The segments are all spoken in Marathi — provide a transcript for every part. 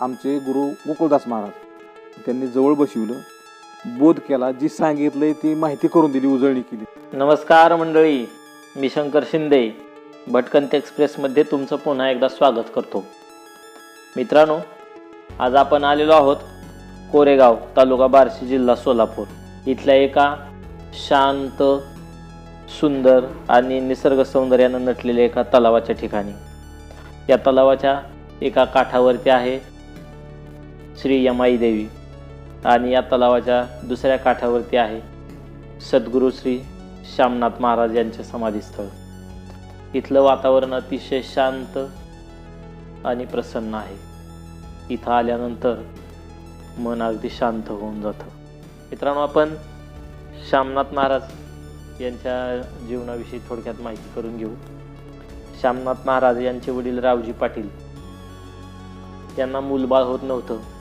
आमचे गुरु गोकुळदास महाराज. त्यांनी जवळ बसविलं. बोध केला. जी सांगितलंय ती माहिती करून दिली उजळणी केली. नमस्कार मंडळी. मी शंकर शिंदे. भटकंत एक्सप्रेसमध्ये तुमचं पुन्हा एकदा स्वागत करतो. मित्रांनो आज आपण आलेलो आहोत कोरेगाव तालुका बार्शी जिल्हा सोलापूर. इथल्या एका शांत सुंदर आणि निसर्ग सौंदर्यानं नटलेल्या एका तलावाच्या ठिकाणी. या तलावाच्या एका काठावरती आहे श्री यमाई देवी आणि या तलावाच्या दुसऱ्या काठावरती आहे सद्गुरू श्री श्यामनाथ महाराज यांचे समाधीस्थळ. इथलं वातावरण अतिशय शांत आणि प्रसन्न आहे. इथं आल्यानंतर मन अगदी शांत होऊन जातं. मित्रांनो आपण श्यामनाथ महाराज यांच्या जीवनाविषयी थोडक्यात माहिती करून घेऊ. श्यामनाथ महाराज यांचे वडील रावजी पाटील यांना मूलबाळ होत नव्हतं.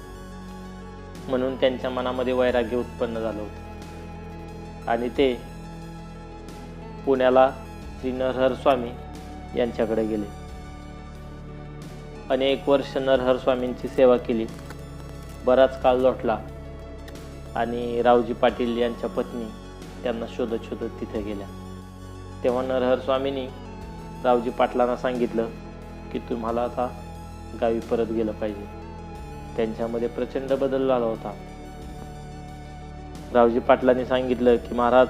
म्हणून त्यांच्या मनामध्ये वैराग्य उत्पन्न झालं होतं. आणि ते पुण्याला श्री नरहर स्वामी यांच्याकडे गेले. अनेक वर्ष नरहर स्वामींची सेवा केली. बराच काळ लोटला. आणि रावजी पाटील यांच्या पत्नी त्यांना शोधत शोधत तिथे गेल्या. तेव्हा नरहर स्वामींनी रावजी पाटलांना सांगितलं की तुम्हाला आता गावी परत गेलं पाहिजे. त्यांच्यामध्ये प्रचंड बदल झाला होता. रावजी पाटलांनी सांगितलं की महाराज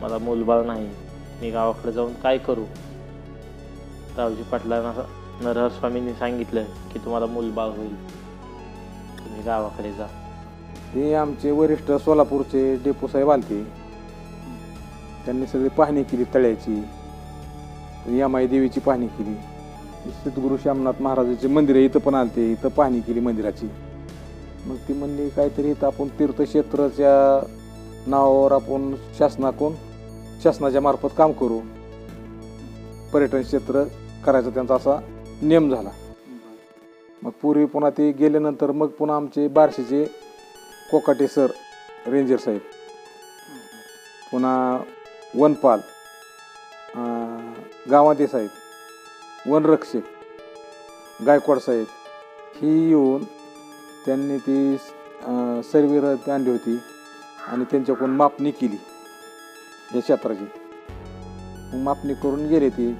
मला मूलबाळ नाही. मी गावाकडे जाऊन काय करू? रावजी पाटलांना नरहर स्वामींनी सांगितलं की तुम्हाला मूलबाळ होईल. तुम्ही गावाकडे जा. ते आमचे वरिष्ठ सोलापूरचे डेपो साहेब आलते. त्यांनी सगळी पाहणी केली तळ्याची. यमाई देवीची पाहणी केली. सिद्धगुरु श्यामनाथ महाराजाचे मंदिर आहे इथं पण आलते इथं पाहणी केली मंदिराची. मग ती म्हणली काहीतरी इथं आपण तीर्थक्षेत्राच्या नावावर आपण शासनाकडून शासनाच्या मार्फत काम करू. पर्यटन क्षेत्र करायचा त्यांचा असा नियम झाला. मग पूर्वी पुन्हा ते गेल्यानंतर मग पुन्हा आमचे बार्शीचे कोकाटे सर रेंजर साहेब पुन्हा वनपाल गावादे साहेब वनरक्षक गायकवाड साहेब ही येऊन त्यांनी ती सर्वेर आणली होती आणि त्यांच्याकडून मापणी केली या क्षेत्राची. मापणी करून गेले ती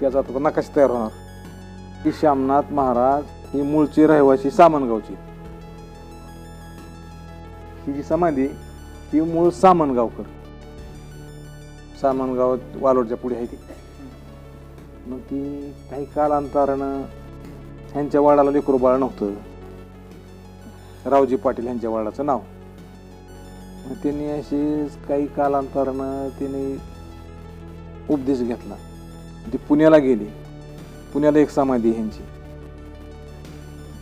त्याचा आता नकाश तयार होणार. की श्यामनाथ महाराज ही मूळची रहिवासी सामनगावची. ही जी समाधी ही मूळ सामनगावकर. सामनगाव वालोडच्या पुढे आहे ती. मग ती काही कालांतरानं ह्यांच्या वाडाला लेकरू बाळ नव्हतं. रावजी पाटील ह्यांच्या वाडाचं नाव. मग त्यांनी अशी काही कालांतरानं त्यांनी उपदेश घेतला. ते पुण्याला गेली. पुण्याला एक समाधी आहे ह्यांची.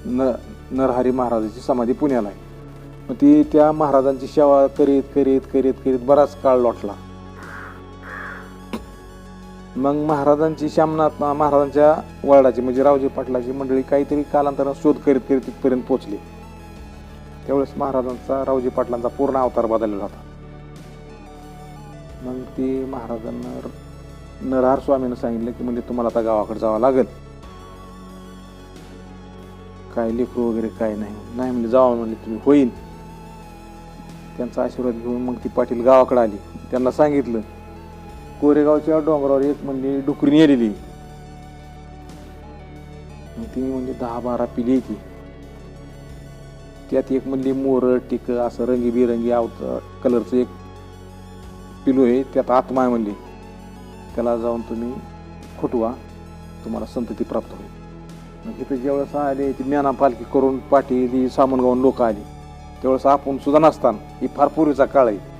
न नरहरी महाराजाची समाधी पुण्याला आहे. मग ती त्या महाराजांची सेवा करीत करीत करीत करीत बराच काळ लोटला. मग महाराजांची श्यामनाथ महाराजांच्या वर्डाची म्हणजे रावजी पाटलाची मंडळी काहीतरी कालांतरानं शोध करीत करीत तिथपर्यंत पोचली त्यावेळेस महाराजांचा रावजी पाटलांचा पूर्ण अवतार बदललेला होता. मग ती महाराजांना नरहार स्वामीनं सांगितलं की म्हणजे तुम्हाला आता गावाकडे जावं लागेल. काय लेकरू वगैरे काय नाही. नाही म्हणजे जावा म्हणले तुम्ही होईल त्यांचा आशीर्वाद घेऊन मग ती पाटील गावाकडे आली. त्यांना सांगितलं कोरेगावच्या डोंगरावर एक म्हणजे डुकरी नेलेली. मग ती म्हणजे दहा बारा पिली ती त्यात एक म्हणली मोर टिक असं रंगीबिरंगी आवत कलरचं एक पिलू आहे. त्यात आत्मा आहे म्हणली. त्याला जाऊन तुम्ही खुटवा. तुम्हाला संतती प्राप्त होईल. मग इथं ज्यावेळेस आले ती ज्ञाना पालखी करून पाठी ती सामान गावून लोक आली. त्यावेळेस आपण सुद्धा नसताना. ही फार पूर्वीचा काळ आहे.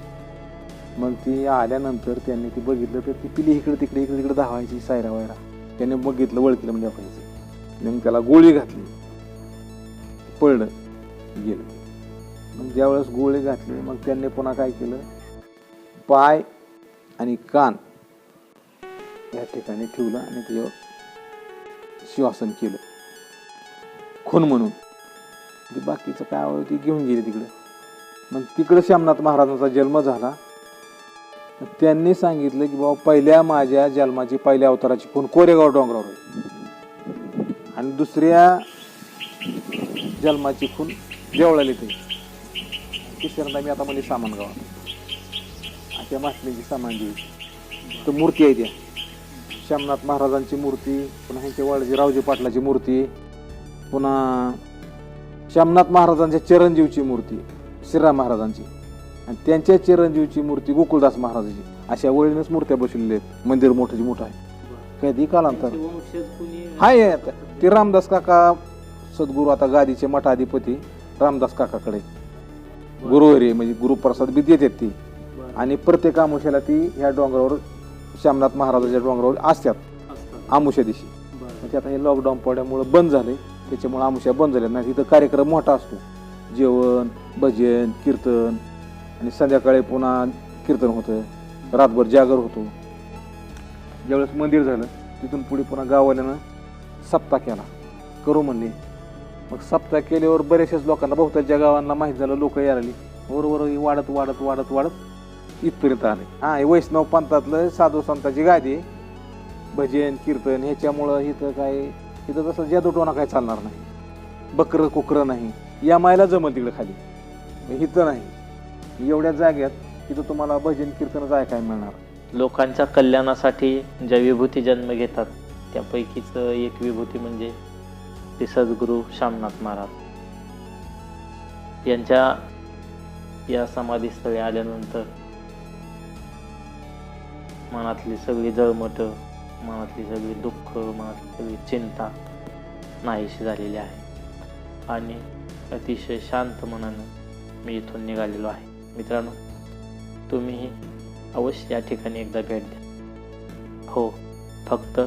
मग ती आल्यानंतर त्यांनी ती बघितलं तर ती पिली इकडे तिकडे इकडे तिकडे धावायची सायरा वायरा. त्याने बघितलं वळखलं म्हणजे आपण मग त्याला गोळी घातली. पडलं गेलं. मग ज्यावेळेस गोळी घातली मग त्यांनी पुन्हा काय केलं? पाय आणि कान या ठिकाणी ठेवलं आणि त्याच्यावर शिवासन केलं. खून म्हणून. ते बाकीचं काय आवडलं ते घेऊन गेली तिकडे. मग तिकडं श्यामनाथ महाराजांचा जन्म झाला. त्यांनी सांगितलं की बाबा पहिल्या माझ्या जन्माची पहिल्या अवताराची खून कोरेगाव डोंगरावर आहे आणि दुसऱ्या जन्माची खून देवळाली ते. तिसऱ्यांदा मी आता म्हणजे सामान गावात त्या सामान समाधी तर मूर्ती आहे त्या. श्यामनाथ महाराजांची मूर्ती पुन्हा ह्यांच्या वाळजी रावजी पाटलाची मूर्ती पुन्हा श्यामनाथ महाराजांच्या चिरंजीवची मूर्ती श्रीराम महाराजांची. आणि त्यांच्या चिरंजीवची मूर्ती गोकुळदास महाराजाची अशा वळीनच मूर्त्या बसवलेल्या आहेत. मंदिर मोठं मोठं आहे. कधी कालांतर. हाय. ते रामदास काका सद्गुरू आता गादीचे मठाधिपती रामदास काकाकडे. गुरुवारी म्हणजे गुरुप्रसाद बी देतात ती. आणि प्रत्येक आमुष्याला ती ह्या डोंगरावर श्यामनाथ महाराजाच्या डोंगरावर असतात. आमुष्या दिवशी. म्हणजे आता हे लॉकडाऊन पडल्यामुळं बंद झाले त्याच्यामुळे आमुष्या बंद झाल्या. नाही तिथं कार्यक्रम मोठा असतो. जेवण भजन कीर्तन आणि संध्याकाळी पुन्हा कीर्तन होतं रातभर जागर होतो. ज्यावेळेस मंदिर झालं तिथून पुढे पुन्हा गाववाल्यानं सप्ताह केला. करू म्हणले. मग सप्ताह केल्यावर बऱ्याचशाच लोकांना बहुतांच्या गावांना माहीत झालं लोक यायला आली बरोबर वाढत वाढत वाढत वाढत इथपर्यंत आले. हा हे वैष्णव पंथातलं साधू संतांची गादी भजन कीर्तन ह्याच्यामुळं इथं काय इथं तसं जादूटोना काय चालणार नाही. बकरं कुकरं नाही. या मायला जमल तिकडं खाली. इथं नाही. एवढ्या जागेत तिथं तुम्हाला भजन कीर्तनच ऐकायला मिळणार? लोकांच्या कल्याणासाठी ज्या विभूती जन्म घेतात त्यापैकीच एक विभूती म्हणजे ते सद्गुरू श्यामनाथ महाराज. यांच्या या समाधीस्थळी आल्यानंतर मनातली सगळी जळमट मनातली सगळी दुःख मनातली सगळी चिंता नाहीशी झालेली आहे. आणि अतिशय शांत मनानं मी इथून निघालेलो आहे. मित्रांनो तुम्हीही अवश्य या ठिकाणी एकदा भेट द्या. हो फक्त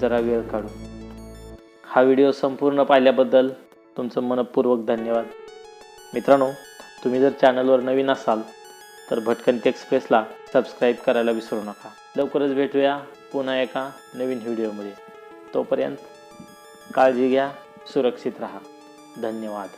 जरा वेळ काढून. हा व्हिडिओ संपूर्ण पाहिल्याबद्दल तुमचं मनपूर्वक धन्यवाद. मित्रांनो तुम्ही जर चॅनलवर नवीन असाल तर भटकंती एक्सप्रेसला सबस्क्राईब करायला विसरू नका. लवकरच भेटूया पुन्हा एका नवीन व्हिडिओमध्ये. तोपर्यंत काळजी घ्या सुरक्षित राहा. धन्यवाद.